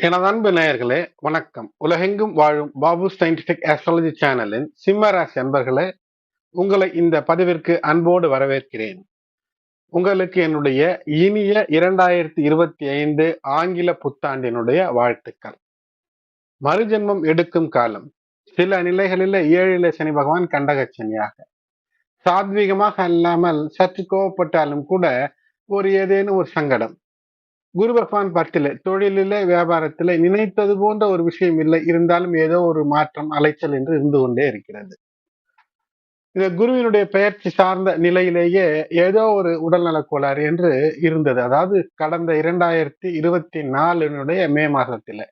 எனது அன்பு நேயர்களே வணக்கம். உலகெங்கும் வாழும் பாபு சயின்டிபிக் ஆஸ்ட்ராலஜி சேனலின் சிம்மராசி அன்பர்களே உங்களை இந்த பதிவிற்கு அன்போடு வரவேற்கிறேன். உங்களுக்கு என்னுடைய இனிய இரண்டாயிரத்தி இருபத்தி ஐந்து ஆங்கில புத்தாண்டினுடைய வாழ்த்துக்கள். மறுஜென்மம் எடுக்கும் காலம். சில நிலைகளில ஏழில சனி பகவான் கண்டகச்சனியாக. சாத்வீகமாக அல்லாமல் சற்று கோவப்பட்டாலும் கூட ஒரு ஏதேனும் ஒரு சங்கடம். குரு பகவான் பத்தில தொழிலில வியாபாரத்துல நினைத்தது போன்ற ஒரு விஷயம் இல்லை. இருந்தாலும் ஏதோ ஒரு மாற்றம் அலைச்சல் என்று இருந்து கொண்டே இருக்கிறது. இந்த குருவினுடைய பெயர்ச்சி சார்ந்த நிலையிலேயே ஏதோ ஒரு உடல்நல கோளாறு என்று இருந்தது. அதாவது கடந்த இரண்டாயிரத்தி இருபத்தி நாலுனுடைய மே மாதத்தில்.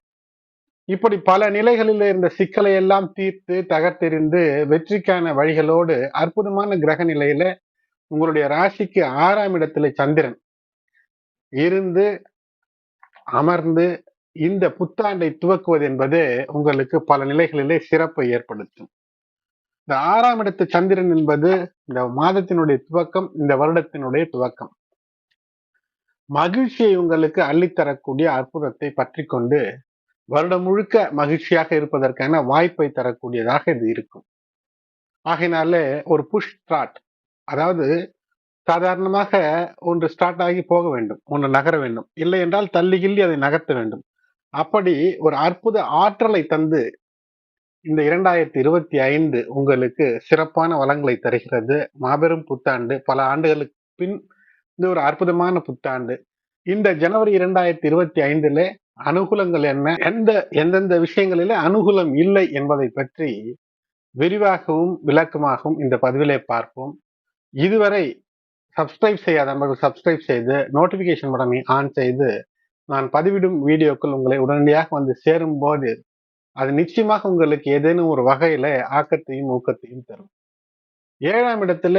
இப்படி பல நிலைகளில் இருந்த சிக்கலை எல்லாம் தீர்த்து தகர்த்தெறிந்து வெற்றிக்கான வழிகளோடு அற்புதமான கிரக நிலையில உங்களுடைய ராசிக்கு ஆறாம் இடத்துல சந்திரன் இருந்து அமர்ந்து இந்த புத்தாண்டை துவக்குவது என்பது உங்களுக்கு பல நிலைகளிலே சிறப்பை ஏற்படுத்தும். இந்த ஆறாம் இடத்து சந்திரன் என்பது இந்த மாதத்தினுடைய துவக்கம் இந்த வருடத்தினுடைய துவக்கம். மகிழ்ச்சியை உங்களுக்கு அள்ளித்தரக்கூடிய அற்புதத்தை பற்றி கொண்டு வருடம் முழுக்க மகிழ்ச்சியாக இருப்பதற்கான வாய்ப்பை தரக்கூடியதாக இது இருக்கும். ஆகையினாலே ஒரு புஷ் ஸ்டார்ட் அதாவது சாதாரணமாக ஒன்று ஸ்டார்ட் ஆகி போக வேண்டும் ஒன்று நகர வேண்டும். இல்லை என்றால் தள்ளி கிள்ளி அதை நகர்த்த வேண்டும். அப்படி ஒரு அற்புத ஆற்றலை தந்து இந்த இரண்டாயிரத்தி இருபத்தி ஐந்து உங்களுக்கு சிறப்பான வளங்களை தருகிறது. மாபெரும் புத்தாண்டு பல ஆண்டுகளுக்கு பின் இந்த ஒரு அற்புதமான புத்தாண்டு. இந்த ஜனவரி இரண்டாயிரத்தி இருபத்தி ஐந்துல அனுகூலங்கள் என்ன? எந்த எந்தெந்த விஷயங்களில அனுகூலம் இல்லை என்பதை பற்றி விரிவாகவும் விளக்கமாகவும் இந்த பதிவிலே பார்ப்போம். இதுவரை சப்ஸ்கிரைப் செய்யாத நண்பர்கள் சப்ஸ்கிரைப் செய்து நோட்டிபிகேஷன் படமை ஆன் செய்து நான் பதிவிடும் வீடியோக்கள் உங்களை உடனடியாக வந்து சேரும் போது அது நிச்சயமாக உங்களுக்கு ஏதேனும் ஒரு வகையில ஆக்கத்தையும் ஊக்கத்தையும் தரும். ஏழாம் இடத்துல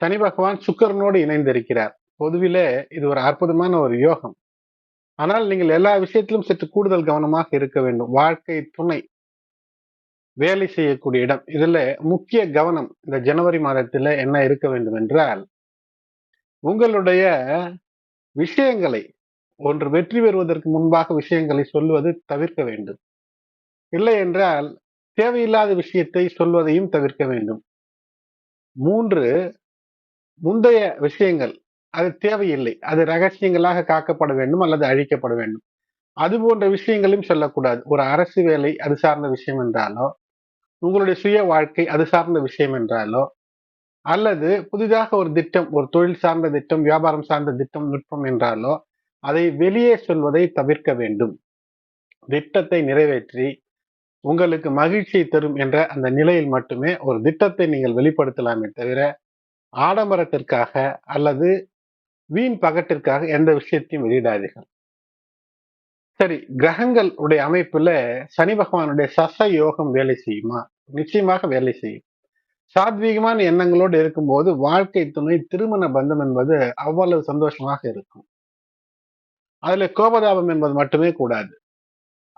சனி பகவான் சுக்கரனோடு இணைந்திருக்கிறார். பொதுவிலே இது ஒரு அற்புதமான ஒரு யோகம். ஆனால் நீங்கள் எல்லா விஷயத்திலும் சற்று கூடுதல் கவனமாக இருக்க வேண்டும். வாழ்க்கை துணை வேலை செய்யக்கூடிய இடம். இதுல முக்கிய கவனம் இந்த ஜனவரி மாதத்துல என்ன இருக்க வேண்டும் என்றால் உங்களுடைய விஷயங்களை ஒன்று வெற்றி பெறுவதற்கு முன்பாக விஷயங்களை சொல்வது தவிர்க்க வேண்டும். இல்லை என்றால் தேவையில்லாத விஷயத்தை சொல்வதையும் தவிர்க்க வேண்டும். மூன்று முந்தைய விஷயங்கள் அது தேவையில்லை. அது ரகசியங்களாக காக்கப்பட வேண்டும் அல்லது அழிக்கப்பட வேண்டும். அது போன்ற விஷயங்களையும் சொல்லக்கூடாது. ஒரு அரசு வேலை அது சார்ந்த விஷயம் என்றாலோ உங்களுடைய சுய வாழ்க்கை அது சார்ந்த விஷயம் என்றாலோ அல்லது புதிதாக ஒரு திட்டம் ஒரு தொழில் சார்ந்த திட்டம் வியாபாரம் சார்ந்த திட்டம் நுட்பம் என்றாலோ அதை வெளியே சொல்வதை தவிர்க்க வேண்டும். திட்டத்தை நிறைவேற்றி உங்களுக்கு மகிழ்ச்சியை தரும் என்ற அந்த நிலையில் மட்டுமே ஒரு திட்டத்தை நீங்கள் வெளிப்படுத்தலாமே தவிர ஆடம்பரத்திற்காக அல்லது வீண் பகட்டிற்காக எந்த விஷயத்தையும் வெளியிடாதீர்கள். சரி கிரகங்கள் உடைய அமைப்புல சனி பகவானுடைய சச யோகம் வேலை செய்யுமா? நிச்சயமாக வேலை செய்யும். சாத்வீகமான எண்ணங்களோடு இருக்கும்போது வாழ்க்கை துணை திருமண பந்தம் என்பது அவ்வளவு சந்தோஷமாக இருக்கும். அதுல கோபதாபம் என்பது மட்டுமே கூடாது.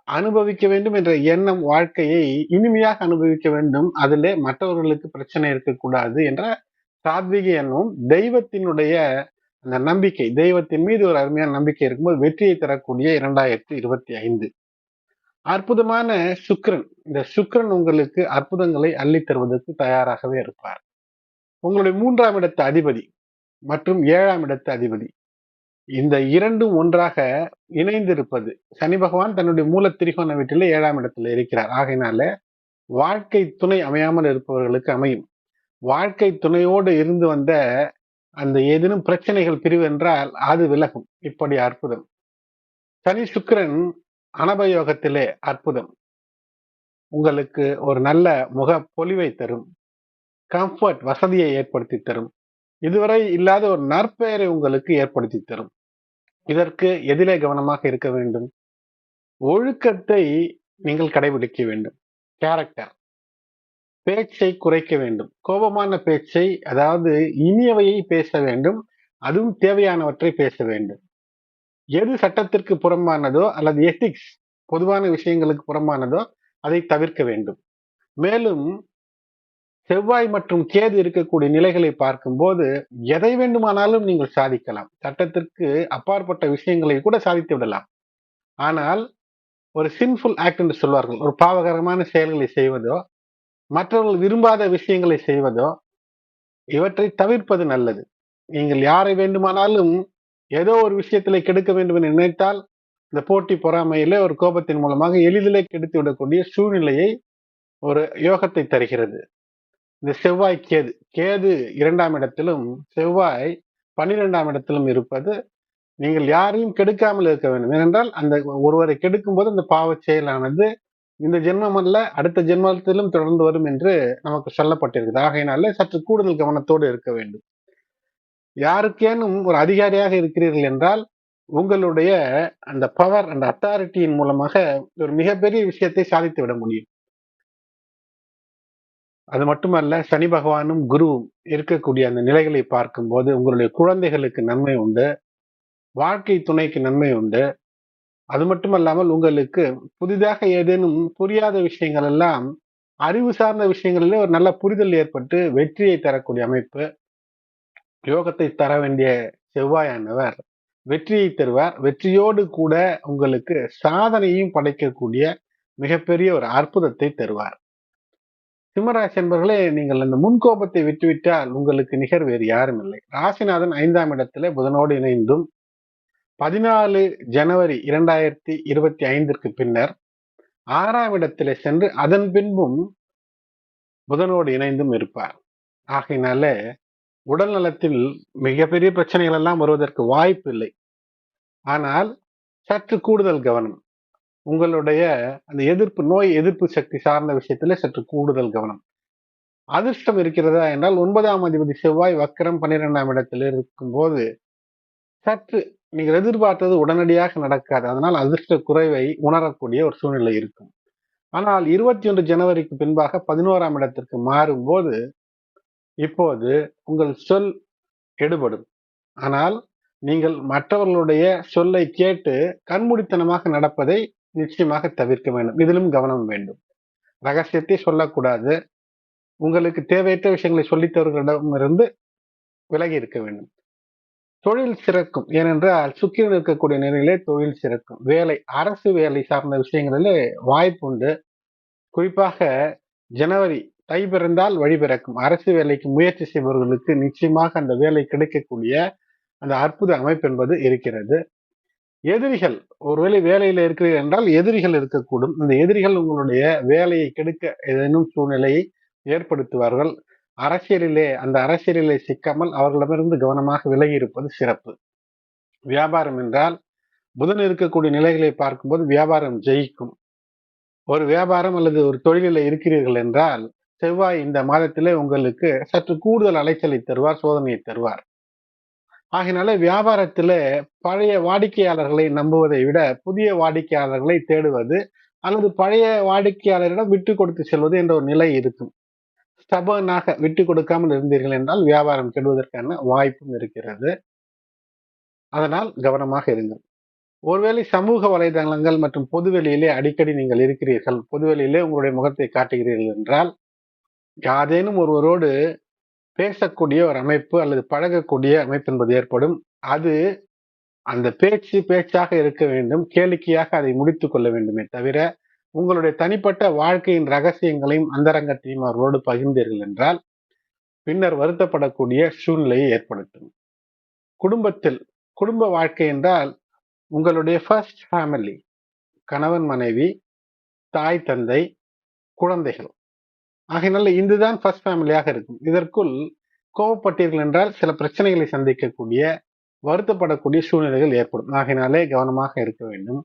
அனுபவிக்க வேண்டும் என்ற எண்ணம் வாழ்க்கையை இனிமையாக அனுபவிக்க வேண்டும். அதிலே மற்றவர்களுக்கு பிரச்சனை இருக்கக்கூடாது என்ற சாத்வீக எண்ணமும் தெய்வத்தினுடைய அந்த நம்பிக்கை தெய்வத்தின் மீது ஒரு அருமையான நம்பிக்கை இருக்கும்போது வெற்றியை தரக்கூடிய இரண்டாயிரத்தி இருபத்தி ஐந்து. அற்புதமான சுக்ரன் இந்த சுக்ரன் உங்களுக்கு அற்புதங்களை அள்ளி தருவதற்கு தயாராகவே இருப்பார். உங்களுடைய மூன்றாம் இடத்து அதிபதி மற்றும் ஏழாம் இடத்து அதிபதி. இந்த இரண்டும் ஒன்றாக இணைந்திருப்பது சனி பகவான் தன்னுடைய மூல திரிகோண வீட்டில ஏழாம் இடத்துல இருக்கிறார். ஆகையினால வாழ்க்கை துணை அமையாமல் இருப்பவர்களுக்கு அமையும். வாழ்க்கை துணையோடு இருந்து வந்த அந்த ஏதேனும் பிரச்சனைகள் பிரிவு என்றால் அது விலகும். இப்படி அற்புதம். சனி சுக்கிரன் அனபயோகத்திலே அற்புதம். உங்களுக்கு ஒரு நல்ல முக பொலிவை தரும். கம்ஃபர்ட் வசதியை ஏற்படுத்தி தரும். இதுவரை இல்லாத ஒரு நற்பெயரை உங்களுக்கு ஏற்படுத்தி தரும். இதற்கு எதிலே கவனமாக இருக்க வேண்டும். ஒழுக்கத்தை நீங்கள் கடைபிடிக்க வேண்டும். கேரக்டர் பேச்சை குறைக்க வேண்டும். கோபமான பேச்சை அதாவது இனியவையை பேச வேண்டும். அதுவும் தேவையானவற்றை பேச வேண்டும். எது சட்டத்திற்கு புறம்பானதோ அல்லது எத்திக்ஸ் பொதுவான விஷயங்களுக்கு புறம்பானதோ அதை தவிர்க்க வேண்டும். மேலும் செவ்வாய் மற்றும் கேது இருக்கக்கூடிய நிலைகளை பார்க்கும்போது எதை வேண்டுமானாலும் நீங்கள் சாதிக்கலாம். சட்டத்திற்கு அப்பாற்பட்ட விஷயங்களை கூட சாதித்து விடலாம். ஆனால் ஒரு சின்ஃபுல் ஆக்ட் என்று சொல்வார்கள். ஒரு பாவகரமான செயல்களை செய்வதோ மற்றவர்கள் விரும்பாத விஷயங்களை செய்வதோ இவற்றை தவிர்ப்பது நல்லது. நீங்கள் யாரை வேண்டுமானாலும் ஏதோ ஒரு விஷயத்திலே கெடுக்க வேண்டும் என்று நினைத்தால் இந்த போட்டி பொறாமையிலே ஒரு கோபத்தின் மூலமாக எளிதிலே கெடுத்து விடக்கூடிய சூழ்நிலையை ஒரு யோகத்தை தருகிறது. இந்த செவ்வாய் கேது கேது இரண்டாம் இடத்திலும் செவ்வாய் பன்னிரெண்டாம் இடத்திலும் இருப்பது நீங்கள் யாரையும் கெடுக்காமல் இருக்க வேண்டும். ஏனென்றால் அந்த ஒருவரை கெடுக்கும் போது அந்த பாவ செயலானது இந்த ஜென்மம் அல்ல அடுத்த ஜென்மத்திலும் தொடர்ந்து வரும் என்று நமக்கு சொல்லப்பட்டிருக்குது. ஆகையினால சற்று கூடுதல் கவனத்தோடு இருக்க வேண்டும். யாருக்கேனும் ஒரு அதிகாரியாக இருக்கிறீர்கள் என்றால் உங்களுடைய அந்த பவர் அந்த அத்தாரிட்டியின் மூலமாக ஒரு மிகப்பெரிய விஷயத்தை சாதித்து விட முடியும். அது மட்டுமல்ல சனி பகவானும் குருவும் இருக்கக்கூடிய அந்த நிலைகளை பார்க்கும்போது உங்களுடைய குழந்தைகளுக்கு நன்மை உண்டு வாழ்க்கை துணைக்கு நன்மை உண்டு. அது மட்டுமல்லாமல் உங்களுக்கு புதிதாக ஏதேனும் புரியாத விஷயங்கள் எல்லாம் அறிவு சார்ந்த விஷயங்களிலே ஒரு நல்ல புரிதல் ஏற்பட்டு வெற்றியை தரக்கூடிய அமைப்பு யோகத்தை தர வேண்டிய செவ்வாயானவர் வெற்றியை தருவார். வெற்றியோடு கூட உங்களுக்கு சாதனையும் படைக்கக்கூடிய மிகப்பெரிய ஒரு அற்புதத்தை தருவார். சிம்மராசி என்பர்களே நீங்கள் அந்த முன்கோபத்தை விட்டுவிட்டால் உங்களுக்கு நிகர் வேறு யாரும் இல்லை. ராசிநாதன் ஐந்தாம் இடத்துல புதனோடு இணைந்தும் பதினாலு ஜனவரி இரண்டாயிரத்தி இருபத்தி ஐந்திற்கு பின்னர் ஆறாம் இடத்திலே சென்று அதன் பின்பும் புதனோடு இணைந்தும் இருப்பார். ஆகையினால உடல் நலத்தில் மிகப்பெரிய பிரச்சனைகள் எல்லாம் வருவதற்கு வாய்ப்பு இல்லை. ஆனால் சற்று கூடுதல் கவனம். உங்களுடைய அந்த எதிர்ப்பு நோய் எதிர்ப்பு சக்தி சார்ந்த விஷயத்துல சற்று கூடுதல் கவனம். அதிர்ஷ்டம் இருக்கிறதா என்றால் ஒன்பதாம் அதிபதி செவ்வாய் வக்கரம் பன்னிரெண்டாம் இடத்தில் இருக்கும் போது சற்று நீங்கள் எதிர்பார்த்தது உடனடியாக நடக்காது. அதனால் அதிர்ஷ்ட குறைவை உணரக்கூடிய ஒரு சூழ்நிலை இருக்கும். ஆனால் இருபத்தி ஒன்று ஜனவரிக்கு பின்பாக பதினோராம் இடத்திற்கு மாறும்போது இப்போது உங்கள் சொல் எடுபடும் ஆனால் நீங்கள் மற்றவர்களுடைய சொல்லை கேட்டு கண்மூடித்தனமாக நடப்பதை நிச்சயமாக தவிர்க்க வேண்டும். இதிலும் கவனம் வேண்டும். ரகசியத்தை சொல்லக்கூடாது. உங்களுக்கு தேவையற்ற விஷயங்களை சொல்லித்தவர்களிடமிருந்து விலகி இருக்க வேண்டும். தொழில் சிறக்கும். ஏனென்றால் சுக்கிரன் இருக்கக்கூடிய நிலையிலே தொழில் சிறக்கும். வேலை அரசு வேலை சார்ந்த விஷயங்களிலே வாய்ப்பு உண்டு குறிப்பாக ஜனவரி தை பிறந்தால் வழி பிறக்கும். அரசு வேலைக்கு முயற்சி செய்பவர்களுக்கு நிச்சயமாக அந்த வேலை கிடைக்கக்கூடிய அந்த அற்புத அமைப்பு என்பது இருக்கிறது. எதிரிகள் ஒருவேளை வேலையில இருக்கிறீர்கள் என்றால் எதிரிகள் இருக்கக்கூடும். இந்த எதிரிகள் உங்களுடைய வேலையை கெடுக்க ஏதேனும் சூழ்நிலையை ஏற்படுத்துவார்கள். அரசியலிலே அந்த அரசியலிலே சிக்காமல் அவர்களிடமிருந்து கவனமாக விலகி இருப்பது சிறப்பு. வியாபாரம் என்றால் புதன் இருக்கக்கூடிய நிலைகளை பார்க்கும்போது வியாபாரம் ஜெயிக்கும். ஒரு வியாபாரம் அல்லது ஒரு தொழிலில் இருக்கிறீர்கள் என்றால் செவ்வாய் இந்த மாதத்திலே உங்களுக்கு சற்று கூடுதல் அலைச்சலை தருவார் சோதனையை தருவார். ஆகினால வியாபாரத்துல பழைய வாடிக்கையாளர்களை நம்புவதை விட புதிய வாடிக்கையாளர்களை தேடுவது அல்லது பழைய வாடிக்கையாளரிடம் விட்டு கொடுத்து செல்வது என்ற ஒரு நிலை இருக்கும். ஸ்டபனாக விட்டு கொடுக்காமல் இருந்தீர்கள் என்றால் வியாபாரம் கெடுவதற்கான வாய்ப்பும் இருக்கிறது. அதனால் கவனமாக இருங்கள். ஒருவேளை சமூக வலைதளங்கள் மற்றும் பொதுவெளியிலே அடிக்கடி நீங்கள் இருக்கிறீர்கள் பொதுவெளியிலே உங்களுடைய முகத்தை காட்டுகிறீர்கள் என்றால் யாதேனும் ஒருவரோடு பேசக்கூடிய ஒரு அமைப்பு அல்லது பழகக்கூடிய அமைப்பு என்பது ஏற்படும். அது அந்த பேச்சு பேச்சாக இருக்க வேண்டும். கேளிக்கையாக அதை முடித்து கொள்ள வேண்டுமே தவிர உங்களுடைய தனிப்பட்ட வாழ்க்கையின் ரகசியங்களையும் அந்தரங்கத்தையும் அவர்களோடு பகிர்ந்தீர்கள் என்றால் பின்னர் வருத்தப்படக்கூடிய சூழ்நிலையை ஏற்படுத்தும். குடும்பத்தில் குடும்ப வாழ்க்கை என்றால் உங்களுடைய ஃபர்ஸ்ட் ஃபேமிலி கணவன் மனைவி தாய் தந்தை குழந்தைகள். ஆகையினால இதுதான் ஃபர்ஸ்ட் ஃபேமிலியாக இருக்கும். இதற்குள் கோவப்பட்டீர்கள் என்றால் சில பிரச்சனைகளை சந்திக்கக்கூடிய வருத்தப்படக்கூடிய சூழ்நிலைகள் ஏற்படும். ஆகையினாலே கவனமாக இருக்க வேண்டும்.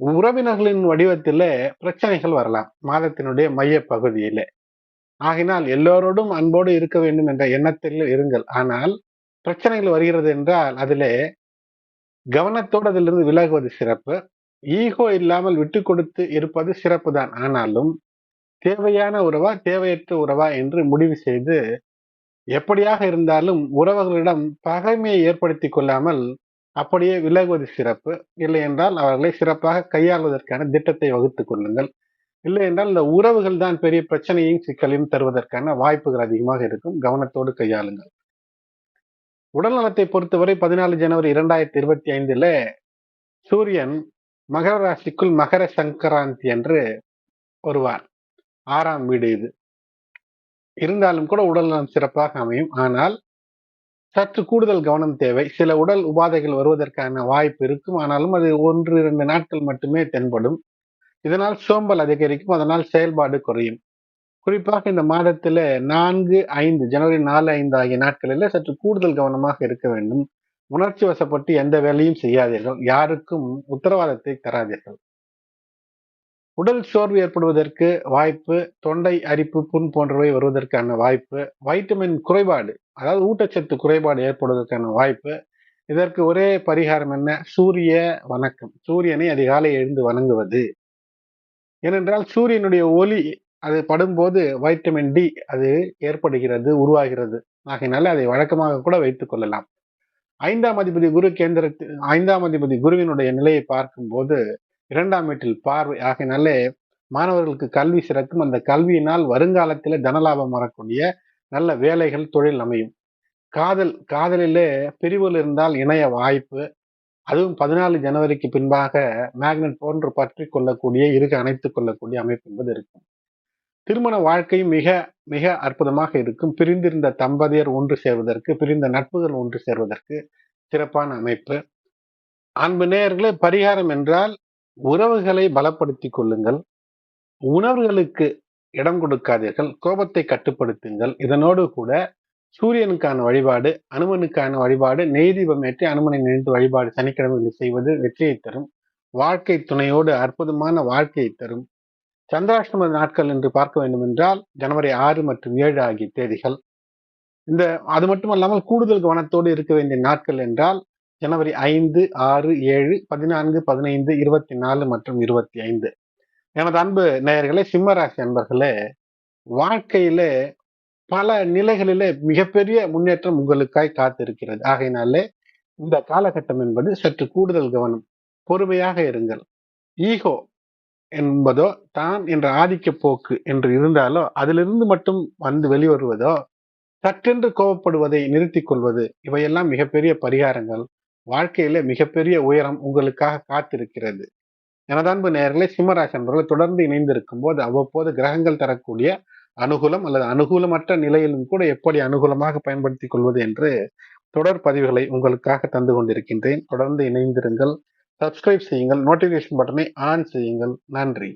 உறவினர்களின் வடிவத்தில் பிரச்சனைகள் வரலாம். மாதத்தினுடைய மைய பகுதியிலே ஆகினால் எல்லோரோடும் அன்போடு இருக்க வேண்டும் என்ற எண்ணத்தில் இருங்கள். ஆனால் பிரச்சனைகள் வருகிறது என்றால் அதிலே கவனத்தோடு அதிலிருந்து விலகுவது சிறப்பு. ஈகோ இல்லாமல் விட்டு கொடுத்து இருப்பது சிறப்பு தான் ஆனாலும் தேவையான உறவா தேவையற்ற உறவா என்று முடிவு செய்து எப்படியாக இருந்தாலும் உறவுகளிடம் பகைமையை ஏற்படுத்தி கொள்ளாமல் அப்படியே விலகுவது சிறப்பு. இல்லை என்றால் அவர்களை சிறப்பாக கையாள்வதற்கான திட்டத்தை வகுத்துக் கொள்ளுங்கள். இல்லை என்றால் இந்த உறவுகள் தான் பெரிய பிரச்சனையும் சிக்கலையும் தருவதற்கான வாய்ப்புகள் அதிகமாக இருக்கும். கவனத்தோடு கையாளுங்கள். உடல் நலத்தை பொறுத்தவரை பதினாலு ஜனவரி இரண்டாயிரத்தி இருபத்தி ஐந்துல சூரியன் மகர ராசிக்குள் மகர சங்கராந்தி என்று வருவார். ஆறாம் வீடு இது. இருந்தாலும் கூட உடல் நலம் சிறப்பாக அமையும். ஆனால் சற்று கூடுதல் கவனம் தேவை. சில உடல் உபாதைகள் வருவதற்கான வாய்ப்பு இருக்கும். ஆனாலும் அது ஒன்று இரண்டு நாட்கள் மட்டுமே தென்படும். இதனால் சோம்பல் அதிகரிக்கும். அதனால் செயல்பாடு குறையும். குறிப்பாக இந்த மாதத்துல நான்கு ஐந்து ஜனவரி நாலு ஐந்து ஆகிய நாட்களில் சற்று கூடுதல் கவனமாக இருக்க வேண்டும். உணர்ச்சி வசப்பட்டு எந்த வேலையும் செய்யாதீர்கள். யாருக்கும் உத்தரவாதத்தை தராதீர்கள். உடல் சோர்வு ஏற்படுவதற்கு வாய்ப்பு தொண்டை அரிப்பு புண் போன்றவை வருவதற்கான வாய்ப்பு வைட்டமின் குறைபாடு அதாவது ஊட்டச்சத்து குறைபாடு ஏற்படுவதற்கான வாய்ப்பு. இதற்கு ஒரே பரிகாரம் என்ன? சூரிய வணக்கம். சூரியனை அதிகாலை எழுந்து வணங்குவது. ஏனென்றால் சூரியனுடைய ஒளி அது படும்போது வைட்டமின் டி அது ஏற்படுகிறது உருவாகிறது. ஆகையினால அதை வழக்கமாக கூட வைத்துக் கொள்ளலாம். ஐந்தாம் அதிபதி குரு கேந்திரத்தில் ஐந்தாம் அதிபதி குருவினுடைய நிலையை பார்க்கும்போது இரண்டாம் வீட்டில் பார்வை. ஆகையினாலே மாணவர்களுக்கு கல்வி சிறக்கும். அந்த கல்வியினால் வருங்காலத்தில் தனலாபம் வரக்கூடிய நல்ல வேலைகள் தொழில் அமையும். காதல் காதலிலே பிரிவுகள் இருந்தால் இணைய வாய்ப்பு. அதுவும் பதினாலு ஜனவரிக்கு பின்பாக மேக்னெட் போன்று பற்றி கொள்ளக்கூடிய இருக அணைத்து கொள்ளக்கூடிய அமைப்பு என்பது இருக்கும். திருமண வாழ்க்கையும் மிக மிக அற்புதமாக இருக்கும். பிரிந்திருந்த தம்பதியர் ஒன்று சேர்வதற்கு பிரிந்த நட்புகள் ஒன்று சேர்வதற்கு சிறப்பான அமைப்பு. அன்பு நேயர்களே பரிகாரம் என்றால் உறவுகளை பலப்படுத்திக் கொள்ளுங்கள். உணர்வுகளுக்கு இடம் கொடுக்காதீர்கள். கோபத்தை கட்டுப்படுத்துங்கள். இதனோடு கூட சூரியனுக்கான வழிபாடு அனுமனுக்கான வழிபாடு நெய் தீபம் ஏற்றி அனுமனை நினைத்து வழிபாடு சனிக்கிழமைகளில் செய்வது வெற்றியை தரும். வாழ்க்கை துணையோடு அற்புதமான வாழ்க்கையை தரும். சந்திராஷ்டம நாட்கள் என்று பார்க்க வேண்டும் என்றால் ஜனவரி ஆறு மற்றும் ஏழு ஆகிய தேதிகள். இந்த அது மட்டுமல்லாமல் கூடுதல் கவனத்தோடு இருக்க வேண்டிய நாட்கள் என்றால் ஜனவரி ஐந்து ஆறு ஏழு பதினான்கு பதினைந்து இருபத்தி நாலு மற்றும் இருபத்தி ஐந்து எனது அன்பு நேயர்களே சிம்மராசி அன்பர்களே வாழ்க்கையில பல நிலைகளிலே மிகப்பெரிய முன்னேற்றம் உங்களுக்காய் காத்திருக்கிறது. ஆகையினாலே இந்த காலகட்டம் என்பது சற்று கூடுதல் கவனம். பொறுமையாக இருங்கள். ஈகோ என்பதோ தான் என்ற ஆதிக்க போக்கு என்று இருந்தாலோ அதிலிருந்து மட்டும் வந்து வெளிவருவதோ சற்றென்று கோபப்படுவதை நிறுத்திக் கொள்வது இவையெல்லாம் மிகப்பெரிய பரிகாரங்கள். வாழ்க்கையில மிகப்பெரிய உயரம் உங்களுக்காக காத்திருக்கிறது. எனதான்பு நேர்களை சிம்மராசி என்பவர்கள் தொடர்ந்து இணைந்திருக்கும் போது அவ்வப்போது கிரகங்கள் தரக்கூடிய அனுகூலம் அல்லது அனுகூலமற்ற நிலையிலும் கூட எப்படி அனுகூலமாக பயன்படுத்திக் கொள்வது என்று தொடர் பதிவுகளை உங்களுக்காக தந்து கொண்டிருக்கின்றேன். தொடர்ந்து இணைந்திருங்கள். சப்ஸ்கிரைப் செய்யுங்கள். நோட்டிபிகேஷன் பட்டனை ஆன் செய்யுங்கள். நன்றி.